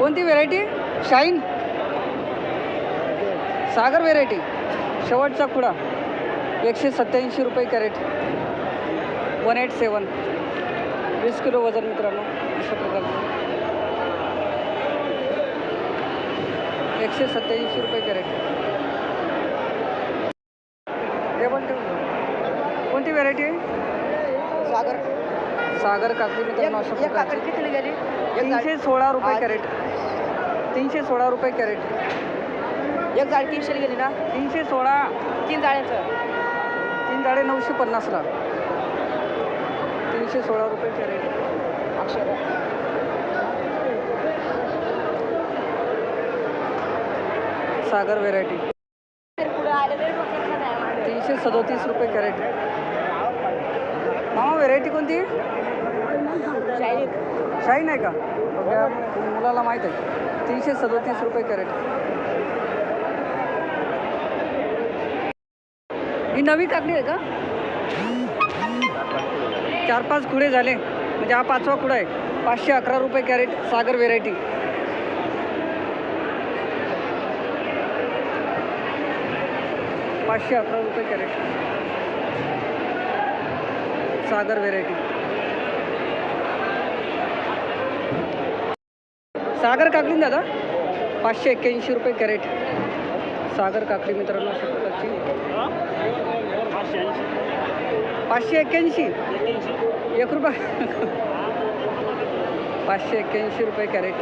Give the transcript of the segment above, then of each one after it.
कोणती variety shine सागर variety शेवटचा खुडा एकशे सत्याऐंशी रुपये कॅरेट. वन एट सेवन वीस किलो वजन मित्रांनो. अशा प्रकारचं. एकशे सत्याऐंशी रुपये कॅरेट. टेबल ठेवून कोणती व्हेरायटी आहे सागर. सागर काकडी मित्रांनो अशा प्रकारची. तीनशे सोळा रुपये कॅरेट. तीनशे सोळा रुपये कॅरेट. जाळी- एक जाळी तीनशेला गेली ना? तीनशे सोळा. तीन जाळ्याचं तीन जाडे नऊशे पन्नासला. तीनशे सोळा रुपये कॅरेट. अक्षर. सागर व्हेरायटी. तीनशे सदोतीस रुपये कॅरेट. मामा व्हेरायटी कोणती? शाईन आहे का? बघा मुलाला माहीत आहे. तीनशे सदोतीस रुपये कॅरेट. ही नवी काकडी आहे का? चार पाच खुडे झाले. म्हणजे हा पाचवा खुडा आहे. पाचशे अकरा रुपये कॅरेट सागर व्हेरायटी. पाचशे अकरा रुपये कॅरेट. सागर व्हेरायटी. सागर काकडी ना दादा? पाचशे एक्क्याऐंशी रुपये कॅरेट. सागर काकडी मित्रांनो अशा प्रकारची पाचशे एक्क्याऐंशी? एक रुपये. पाचशे एक्क्याऐंशी रुपये कॅरेट.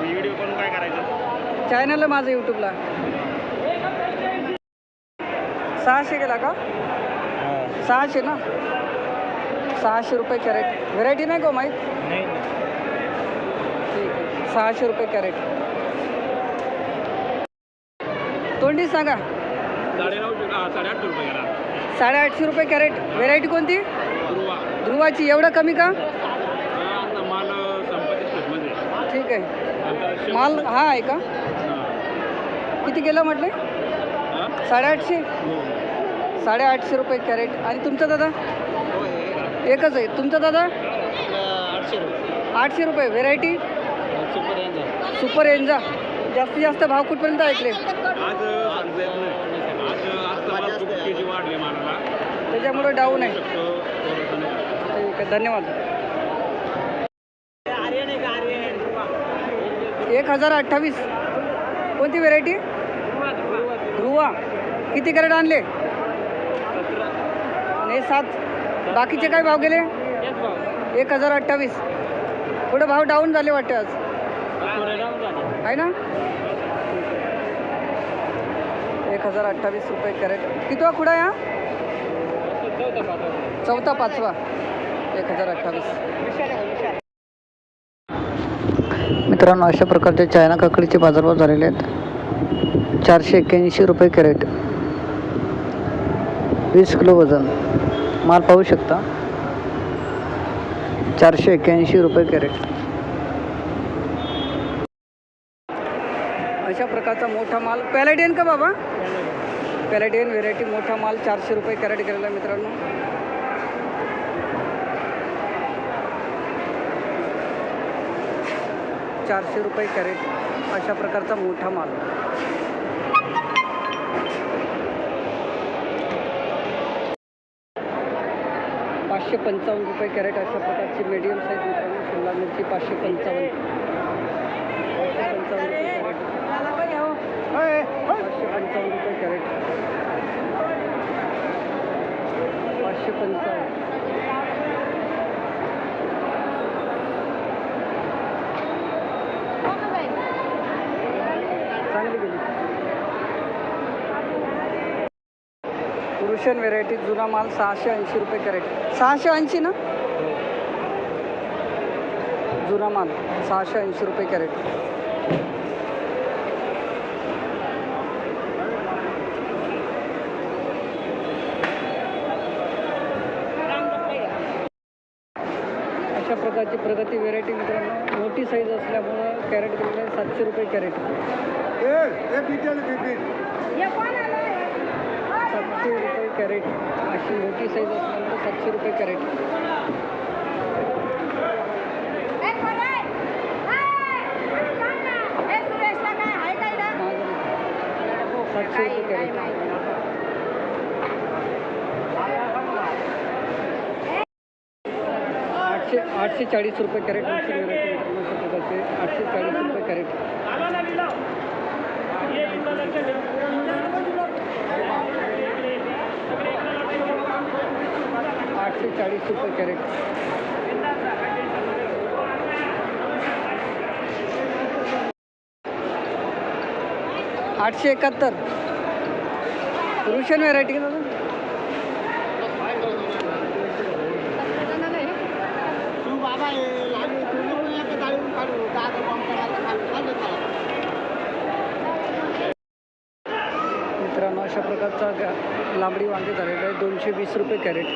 व्हिडिओ पण काय करायचं चॅनल माझं यूट्यूबला सहाशे गेला का? सहाशे ना? सहाशे रुपये कॅरेट. व्हेरायटी नाही का हो माहीत? सहाशे रुपये कॅरेट. तोंडी सांगा. साडेआठशे रुपये करा साडेआठशे रुपये कॅरेट. व्हेरायटी कोणती? ध्रुवाची. एवढं कमी का? हा, ठीक आहे. माल हा आहे का? हा. किती गेलं म्हटले? हा? साडेआठशे? हो. साडेआठशे रुपये कॅरेट. आणि तुमचं दादा? एकच आहे. तुमचं दादा? आठशे रुपये. व्हेरायटी सुपर यांचा सुपर एन्जा जास्तीत जास्त भाव कुठपर्यंत ऐकले? आज सांगता येत नाही. आज आज मला खूप के जी वाढले मालाला त्याच्यामुळे डाऊन आहे. ठीक आहे धन्यवाद. एक हजार अठ्ठावीस. कोणती व्हेरायटी ध्रुवा किती कॅरेट आणले? आणि सात. बाकीचे काय भाव गेले? एक हजार अठ्ठावीस. थोडे भाव डाऊन झाले वाटते आज. आहे ना? एक हजार अठ्ठावीस रुपये कॅरेट. कितवा खुडा या चौथा पाचवा. एक हजार अठ्ठावीस. मित्रांनो अशा प्रकारचे चायना काकडीचे बाजारभाव झालेले आहेत. चारशे एक्क्याऐंशी रुपये कॅरेट. वीस किलो वजन. माल पाहू शकता. चारशे एक्क्याऐंशी रुपये कॅरेट अशा प्रकारचा मोठा माल. पॅलेडियन का बाबा? पॅलेडियन व्हेरायटी मोठा माल चारशे रुपये कॅरेट गेलेला आहे मित्रांनो. चारशे रुपये कॅरेट अशा प्रकारचा मोठा माल. पाचशे पंचावन्न रुपये कॅरेट अशा प्रकारची मीडियम साईज मित्रांनो शिमला मिरची पाचशे पंचावन्न पाचशे पंचावन्न रुपये कॅरेट पाचशे पंचावन्न रुपये कॅरेट पाचशे पंचावन्न चांगली गेली पुरुषन व्हेरायटी जुना माल सहाशे ऐंशी रुपये कॅरेट सहाशे ऐंशी ना? जुना माल सहाशे ऐंशी रुपये कॅरेट सातशे रुपये कॅरेट. अशी मोठी साईज सातशे रुपये सातशे रुपये कॅरेट. आठशे आठशे चाळीस रुपये कॅरेट. आठशे चाळीस रुपये कॅरेट. आठशे चाळीस रुपये कॅरेट. आठशे एकाहत्तर. रुशन व्हेरायटी का मित्रांनो अशा प्रकारचा लांबडी वांगे झालेला आहे दोनशे वीस रुपये कॅरेट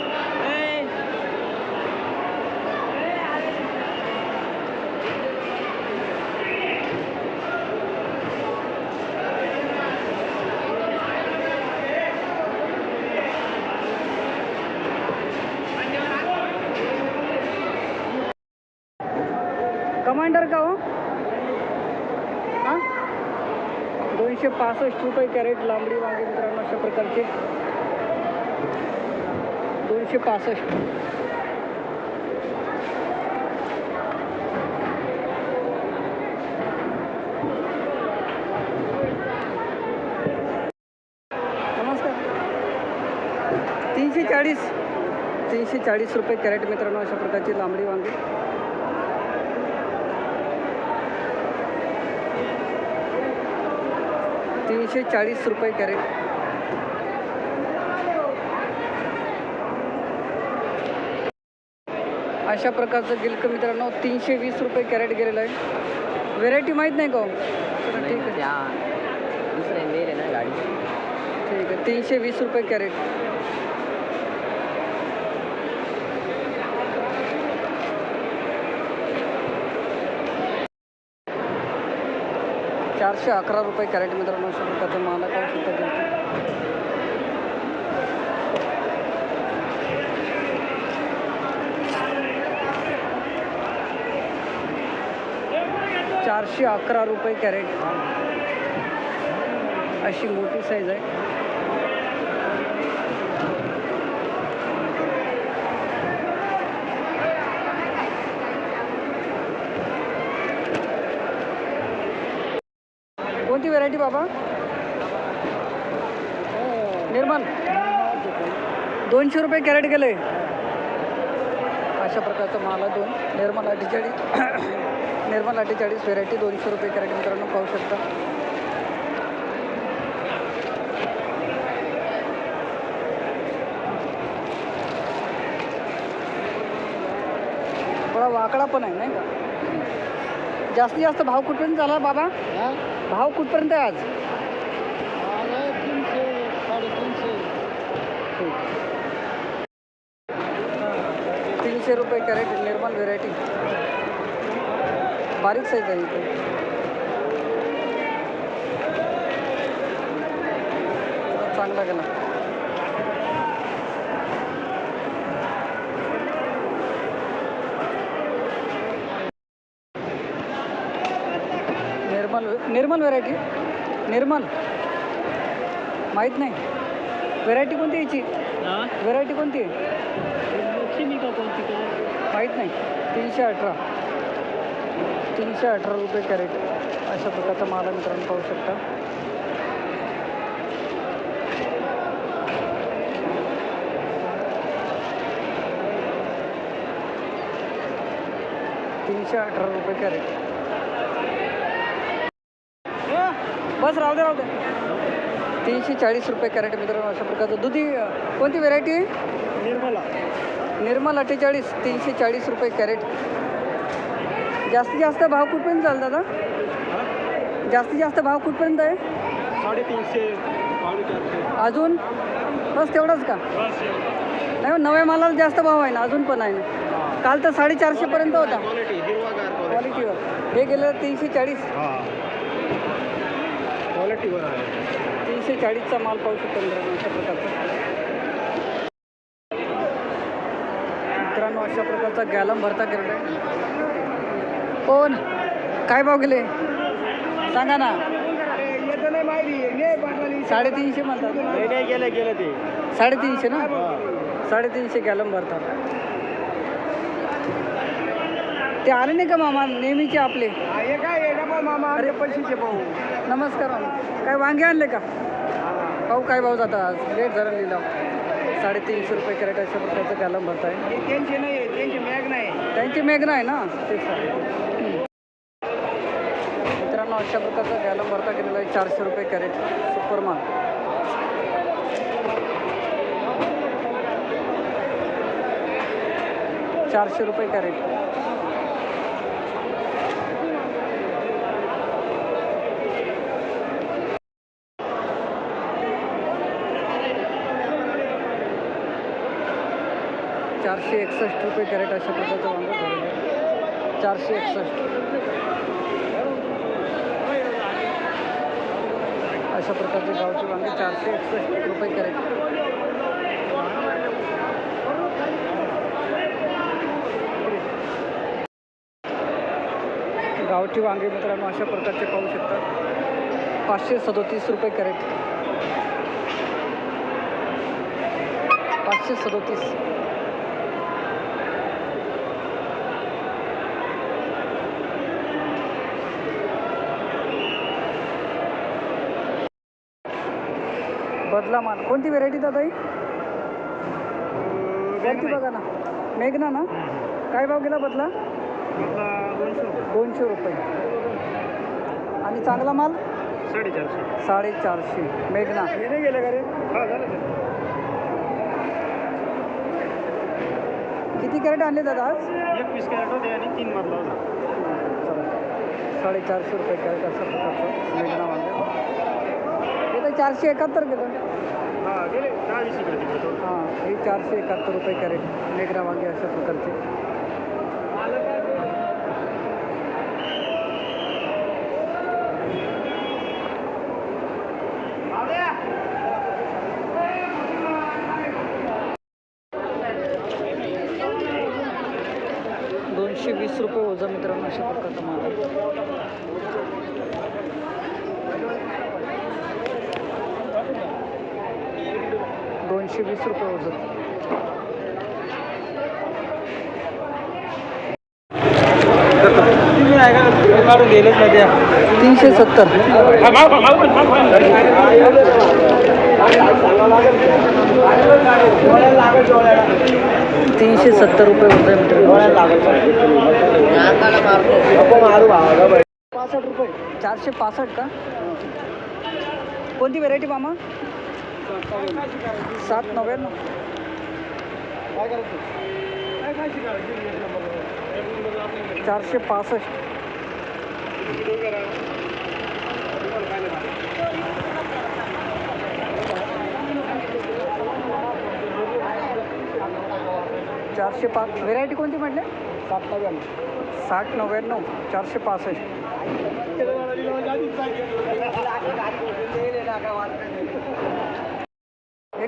कमांडर का हो हां दोनशे पासष्ट रुपये कॅरेट लांबडी वांगे मित्रांनो अशा प्रकारचे. दोनशे पासष्ट. नमस्कार. तीनशे चाळीस. तीनशे चाळीस रुपये कॅरेट मित्रांनो अशा प्रकारची लांबडी वांगे. तीनशे चाळीस रुपये कॅरेट. अशा प्रकारचं गिलक मित्रांनो? तीनशे वीस रुपये कॅरेट गेलेलं आहे. व्हेरायटी माहीत नाही का हो? ठीक आहे. दुसऱ्या ठीक आहे तीनशे वीस रुपये कॅरेट. चारशे अकरा रुपये कॅरेट मित्रांनो अशा प्रकारचं मला काय सुद्धा दिलं चारशे अकरा रुपये कॅरेट. अशी मोठी साईज आहे. कोणती व्हरायटी बाबा. निर्मल. दोनशे रुपये कॅरेट गेले अशा प्रकारचा माल आहे दोन. निर्मल अठ्ठेचाळीस. निर्मल अठ्ठेचाळीस व्हेरायटी दोनशे रुपये कॅरेट मित्रांनो पाहू शकता. थोडा वाकडा पण आहे नाही का? जास्तीत जास्त भाव कुठून झाला बाबा? भाव कुठपर्यंत आहे आज? तीनशे रुपये कॅरेट निर्मल व्हेरायटी बारीक साईज आहे इथे. चांगला गेला. निर्मल व्हेरायटी निर्मल? माहीत नाही. व्हेरायटी कोणती याची? व्हेरायटी कोणती आहे? माहीत नाही. तीनशे अठरा. तीनशे अठरा रुपये कॅरेट अशा प्रकारचा माल मित्रांनो पाहू शकता. तीनशे अठरा रुपये कॅरेट बस राहू दे राहू दे. तीनशे चाळीस रुपये कॅरेट मित्रांनो अशा प्रकारचं. दुधी कोणती व्हेरायटी आहे निर्मला. निर्मल अठ्ठेचाळीस तीनशे चाळीस रुपये कॅरेट. जास्तीत जास्त भाव कुठपर्यंत चाल दादा जास्तीत जास्त भाव कुठपर्यंत आहे? साडेतीनशे अजून? बस तेवढंच का? नाही हो, नव्या मालाला जास्त भाव आहे ना अजून पण आहे ना. काल तर साडेचारशेपर्यंत होता. क्वालिटीवर हे गेलं तीनशे चाळीस. हां क्वालिटीवर आहे. तीनशे चाळीसचा माल पाहू शकतो मित्रांनो अशा प्रकारचा. मित्रांनो अशा प्रकारचा गॅलम भरता केलेला आहे. कोण काय भाव गेले? सांगा ना. साडेतीनशे म्हणतात. नाही गेलं गेलं ते. साडेतीनशे ना? साडेतीनशे गॅलम भरतात ते आले नाही का मामा? नेहमीचे आपले. अरे पैशाचे भाऊ. नमस्कार काय वांगे आणले का? भाऊ काय भाऊ जाता आज? लेट झाला लिहिला साडेतीनशे रुपये कॅरेट अशा प्रकारचं गॅलम भरताय. त्यांचे नाही त्यांचे मॅग नाही त्यांची मेघना आहे ना? तेच आहे. मित्रांनो अशा प्रकारचा गॅलम भरता गेलेला आहे चारशे रुपये कॅरेट. सुपर माल. चारशे रुपये कॅरेट. चारशे एकसष्ट रुपये कॅरेट अशा प्रकारचं वांगं झालेलं आहे. चारशे एकसष्ट. अशा प्रकारचे गावचे वांगे चारशे एकसष्ट रुपये कॅरेट. गावठी वांगे मित्रांनो अशा प्रकारचे पाहू शकता. पाचशे सदोतीस रुपये कॅरेट. पाचशे सदोतीस. बदला माल? कोणती व्हेरायटी दादा कोणती बघा ना. मेघना ना? काय भाव गेला बदला? दोनशे रुपये. आणि चांगला माल? साडेचारशे. साडेचारशे. मेघना. गेलं का रे? हा झालं किती कॅरेट आणले दादा आज? एक पीस कॅरेट होते आणि तीन मधला साडेचारशे रुपये कॅरेट असं मेघना हे तर चारशे एकाहत्तर गेलं हां हे चारशे एकाहत्तर रुपये कॅरेट. मेघना वांगे अशा प्रकारचे. दोनशे वीस रुपये वज़न काढून दिलेच ना त्या तीनशे सत्तर तीनशे सत्तर रुपये वज़न पासष्ट रुपये चारशे पासष्ट का कोणती व्हेरायटी मामा सात नव्याण्णव. चारशे पासष्ट. चारशे पाच. व्हेरायटी कोणती म्हटले? सात नव्याण्णव. साठ नव्याण्णव. चारशे पासष्ट.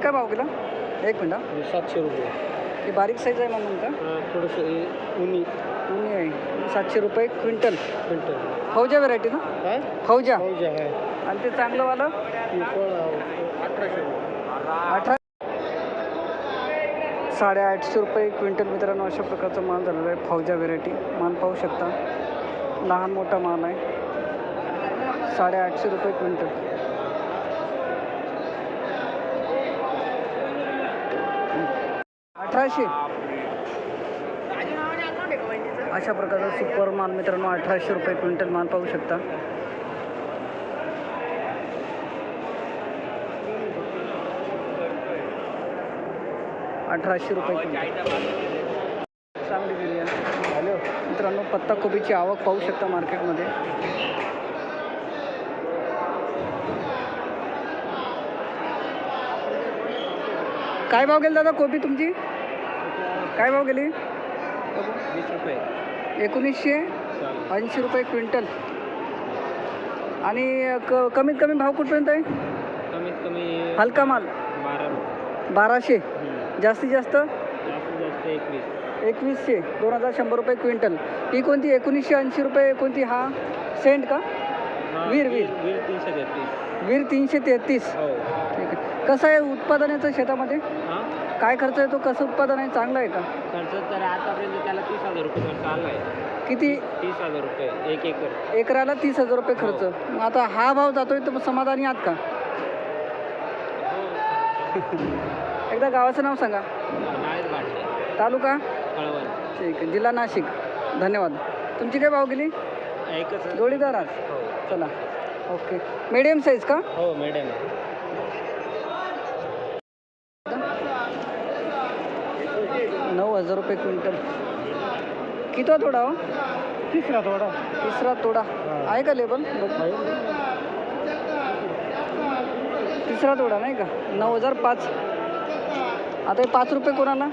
काय भाव गेला एक मिनिट हा. सातशे रुपये. ही बारीक साईज आहे म्हणून का थोडंसं उन्ही उन्ही आहे. सातशे रुपये क्विंटल. क्विंटल. फौजा व्हेरायटी ना? काय? फौजा. पाऊस आहे आणि ते चांगलं वालं? अठराशे अठरा साडेआठशे रुपये क्विंटल मित्रांनो अशा प्रकारचा माल झालेला आहे. फौजा व्हेरायटी माल पाहू शकता. लहान मोठा माल आहे. साडेआठशे रुपये क्विंटल. अठराशे. अशा प्रकारचा सुपर माल मित्रांनो अठराशे रुपये क्विंटल माल पाहू शकता. अठराशे रुपये क्विंटल. चांगली बिर्याणी. हॅलो. मित्रांनो पत्ताकोबीची आवक पाहू शकता मार्केटमध्ये. काय भाव गेली दादा कोबी तुमची? काय भाव गेली? वीस रुपये. एकोणीसशे ऐंशी रुपये क्विंटल. आणि क कमीत कमी भाव कुठपर्यंत आहे? कमीत कमी हलका माल. बारा बाराशे. जास्तीत जास्त? एकवीस. एकवीसशे. दोन हजार शंभर रुपये क्विंटल. ही कोणती एकोणीसशे ऐंशी रुपये कोणती? हा सेंट का? वीर. वीर वीर तीनशे तेहतीस. वीर तीनशे तेहतीस. हो. कसं आहे उत्पादन याचं शेतामध्ये? हां? काय खर्च येतो? कसं उत्पादन आहे? चांगलं आहे का? खर्च तर आतापर्यंत त्याला तीस हजार रुपये खर्च आला आहे. किती? तीस हजार रुपये एक एकर. एकराला तीस हजार रुपये खर्च. मग आता हा भाव जातोय तर समाधानी आहात का? एकदा गावाचं नाव सांगा. वाटले तालुका? कळवण. ठीक आहे. जिल्हा नाशिक. धन्यवाद. तुमची काय भाव गेली? एकच. जोडीदार आज हो. चला. ओके. मीडियम साईज का? हो मॅडम नऊ हजार रुपये क्विंटल. किती तोडा हो? तिसरा थोडा. तिसरा तोडा आहे का लेबल? तिसरा तोडा नाही का? नऊ हजार पाच. आता हे पाच रुपये कोणाला?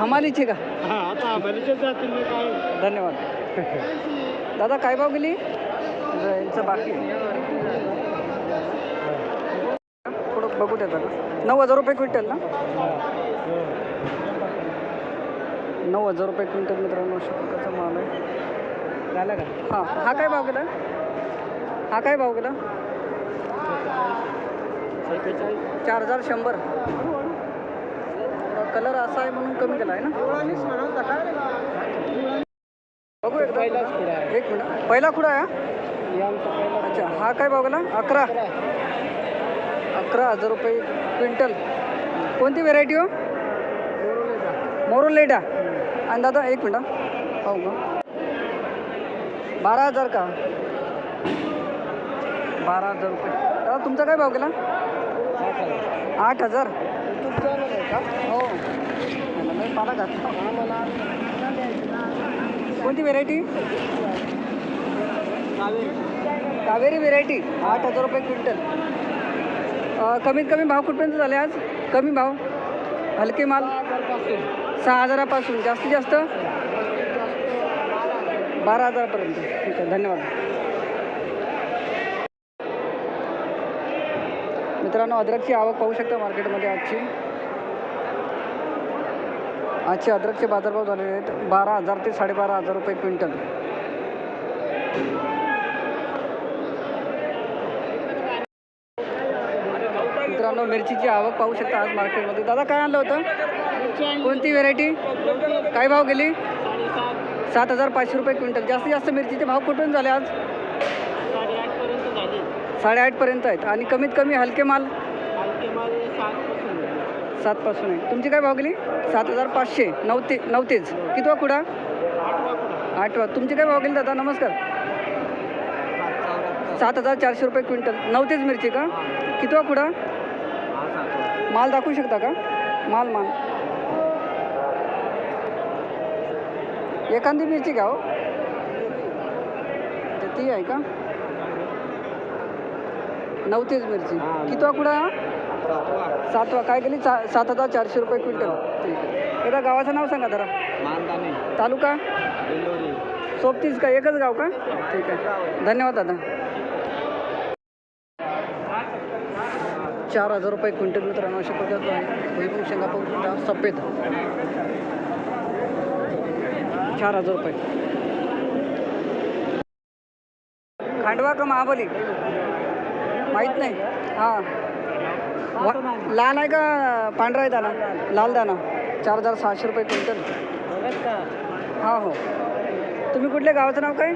हमालीचे का? हा धन्यवाद. दादा काय भाव गेली? यांचं बाकी. थोडं बघू द्या दादा. नऊ हजार रुपये क्विंटल ना? नऊ हजार रुपये क्विंटल मित्रांनो प्रकारचा माल आहे. झालं का? हां हा काय भाव गेला? हा काय भाव गेला? चार हजार शंभर. कलर असा आहे म्हणून कमी केला आहे ना? बघू एकदा. एक मिनिट. पहिला खुडा आहे हा? अच्छा हा काय भाव गेला? अकरा. अकरा हजार रुपये क्विंटल. कोणती व्हेरायटी हो? मोरोलेडा. आणि दादा एक मिनटं. हो पाहू का? बारा हजार का? बारा हजार रुपये. दादा तुमचा काय भाव केला आठ हजार. हो. मला घातला. कोणती व्हेरायटी कावेरी व्हेरायटी आठ हजार रुपये क्विंटल. कमीत कमी भाव कुठपर्यंत झाले आज? कमी भाव? हलके माल? सहा हजारापासून जास्तीत जास्त बारा हजारापर्यंत ठीक आहे धन्यवाद. मित्रांनो अद्रकची आवक पाहू शकता मार्केटमध्ये आजची. आजचे अद्रकचे बाजारभाव झालेले आहेत बारा हजार ते साडेबारा हजार रुपये क्विंटल. मित्रांनो मिरचीची आवक पाहू शकता आज मार्केटमध्ये. दादा काय आणलं होतं? कोणती व्हेरायटी काय भाव गेली? सात हजार पाचशे रुपये क्विंटल. जास्तीत जास्त मिरचीचे भाव कुठून झाले आज? साडेआठपर्यंत साडेआठपर्यंत आहेत. आणि कमीत कमी हलके माल? सातपासून आहे. तुमची काय भाव गेली? सात हजार पाचशे. नऊ ते नऊ तेच कितवा कुडा? आठवा तुमची काय भाव गेली दादा? नमस्कार. सात हजार चारशे रुपये क्विंटल. नऊ तेच मिरची का? कितवा कुडा? माल दाखवू शकता का? माल माल. एखादी मिरची हो ते आहे का? नऊ तेच मिरची. कितवा कुडा? सातवा. काय गेली चा सात हजार चारशे रुपये क्विंटल. ठीक आहे. एकदा गावाचं नाव सांगा जरा. तालुका? सोबतीच का? एकच गाव का? ठीक आहे. धन्यवाद दादा. चार हजार रुपये क्विंटल मित्रांनो अशा प्रकारचं आहे. भुईमुग शेंगा पाहू शकता सफेद. चार हजार रुपये. खांडवा का महाबली? माहीत नाही. हां. लाल आहे का पांढरा आहे दाना लाल दाना चार हजार सहाशे रुपये क्विंटल. हा हो. तुम्ही कुठल्या गावाचं नाव काय?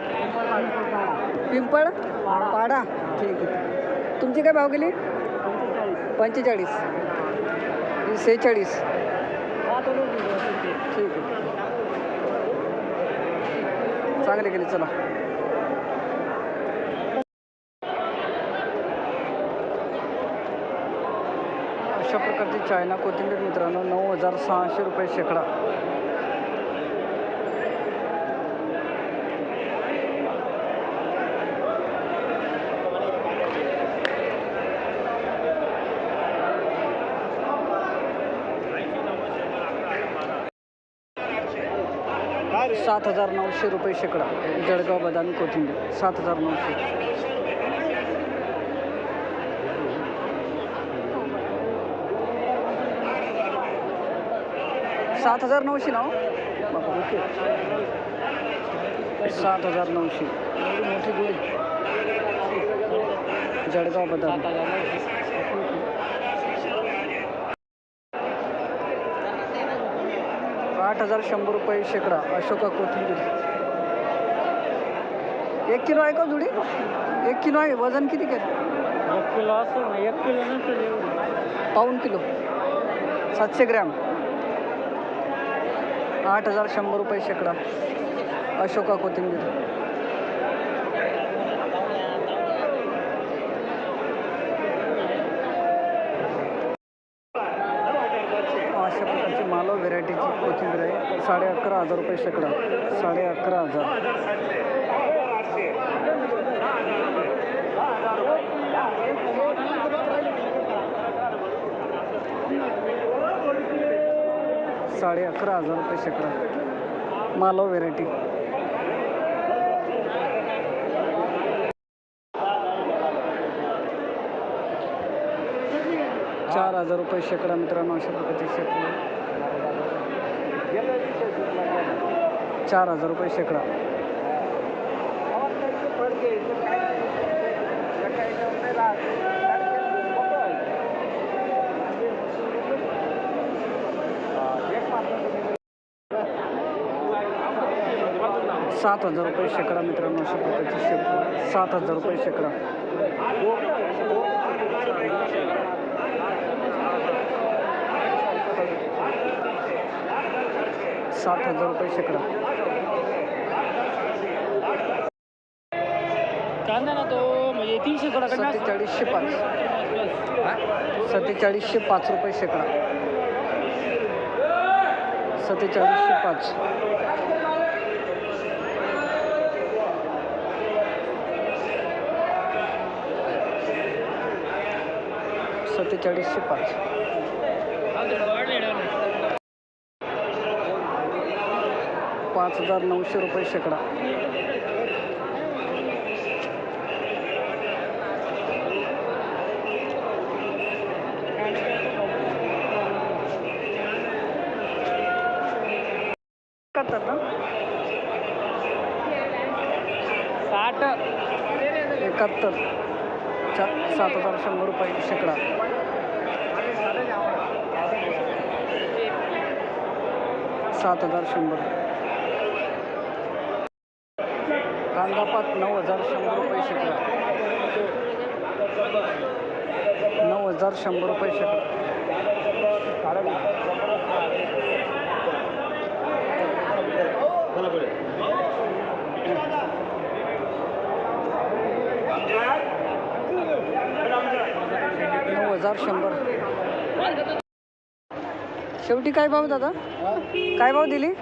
पिंपळ. पाडा. ठीक आहे. तुमची काय भाव गेली? पंचेचाळीस. सेहेचाळीस. ठीक आहे. चांगले गेले चला. अशा प्रकारची चायना कोथिंबीर मित्रांनो नऊ हजार सहाशे रुपये शेकडा. सात हजार नऊशे रुपये शेकडा जळगाव बदामी कोथिंबीर. सात हजार नऊशे. सात हजार नऊशे ना हो? सात हजार नऊशे. मोठी गोळी. जळगाव बदाम. आठ हजार शंभर रुपये शेकडा अशोका कोथिंबीर. एक किलो आहे का जुडी? एक किलो आहे वजन किती काय एक किलो असं एक किलो पाऊन किलो. सातशे ग्रॅम. आठ हजार शंभर रुपये शेकडा अशोका कोथिंबीर. अशा प्रकारची मालव व्हेरायटीची कोथिंबीर आहे. साडे अकरा हजार रुपये शेकडा. साडे अकरा हजार. साडे अकरा हजार रुपये शेकडा. मालव व्हेरायटी चार हजार रुपये शेकडा मित्रांनो अशा प्रकारचे शेकडा. चार हजार रुपये शेकडा. सात हजार रुपये शेकडा मित्रांनो अशा प्रकारचे शेकडा. सात हजार रुपये शेकडा. सात हजार रुपये शेकडा. कांदा ना तो म्हणजे तीनशे सत्तेचाळीसशे पाच. सत्तेचाळीसशे पाच रुपये शेकडा. सत्तेचाळीसशे पाच. सत्तेचाळीसशे पाच. पाच हजार नऊशे रुपये शेकडा. साठ. एकाहत्तर. चा सात हजार शंभर रुपये शेकडा. सात हजार शंभर. कांदा पात नऊ हजार शंभर रुपये शेकडा नऊ हजार शंभर रुपये शेकडा नऊ हजार शंभर. शेवटी काय भाव दादा? काय भाव दिली?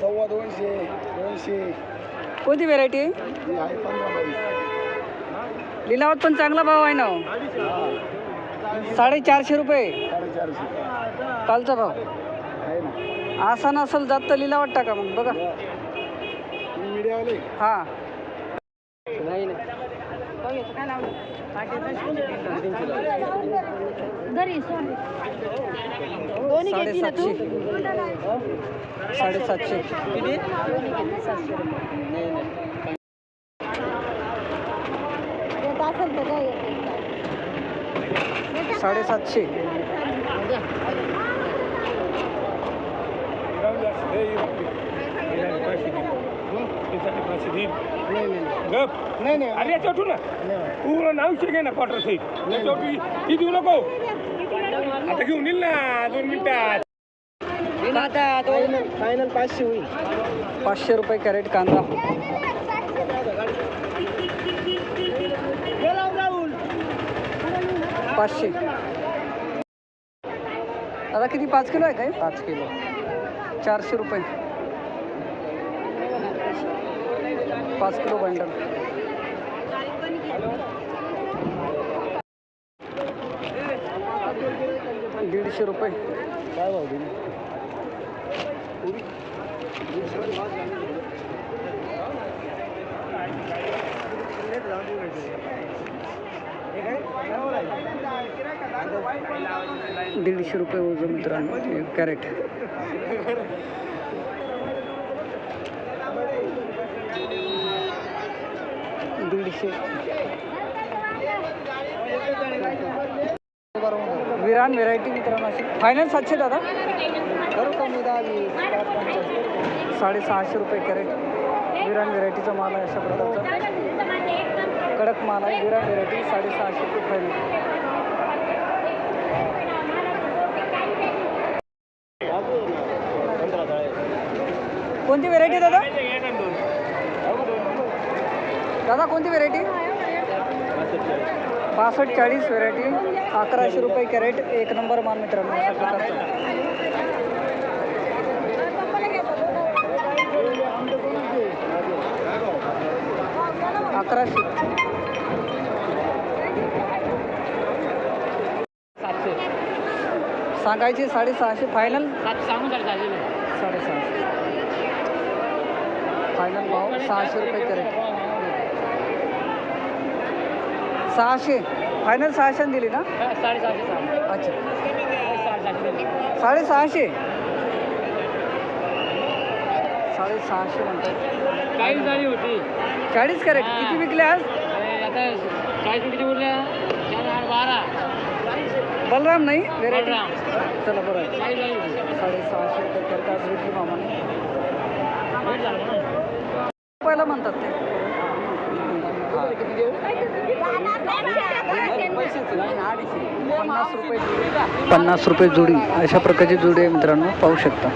सव्वा दोनशे दोनशे. कोणती व्हेरायटी आहे? ही लिलावात पण चांगला भाव आहे ना हो. साडेचारशे रुपये. कालचा भाव. असा नसेल जात तर लिलावात टाका मग बघा. तुम्ही मीडियावाले हां नाही साडेसातशे. साडेसातशे. नाही नाही अरे याच्यावर ठेवू ना. पूर्ण नाव ना क्वार्टर सहित याच्यावर ती देऊ नको. आता घेऊन येईल ना दोन मिनिटात. फायनल पाचशे होईल. पाचशे रुपये कॅरेट कांदा. पाचशे. दादा किती? पाच किलो आहे काय? पाच किलो. चारशे रुपये. पाच किलो बंडल. दीडशे रुपये. काय भाव दिली? दीडशे रुपये ओझं मित्रांनो कॅरेट. विरान व्हेरायटी मित्रांनो अशी. फायनल सातशे दादा? करू कमी दहा वीस साडेसहाशे रुपये कॅरेट. विरान व्हेरायटीचा माल आहे अशा प्रकारचा. कडक माल आहे. विरान व्हेरायटी साडेसहाशे रुपये फायनल कोणती व्हेरायटी दादा? दादा कोणती व्हेरायटी पासष्ट चाळीस व्हेरायटी अकराशे रुपये कॅरेट एक नंबर मान मित्रांनो. अकराशे. सांगायचे साडेसहाशे. फायनल साडेसहाशे. साडेसहाशे फायनल भाव सहाशे रुपये कॅरेट. सहाशे. फायनल सहाशे दिली ना? साडेसहाशे अच्छा. साडेसहाशे. साडेसहाशे? साडेसहाशे म्हणतात. काही झाली होती. चाळीस कॅरेट. हा. किती विकले आज? आता चाळीस किती बोलल्या. चार आठ बारा. बलराम नाही? व्हेरायटी बलराम. चला बरं. आहे काही झाली होती. साडेसहाशे रुपये आज विकली मामाने भेट झालं ना. पहिला म्हणतात ते. पन्नास रुपये पन्नास रुपये जोडी. अशा प्रकारची जोडी आहे मित्रांनो पाहू शकता.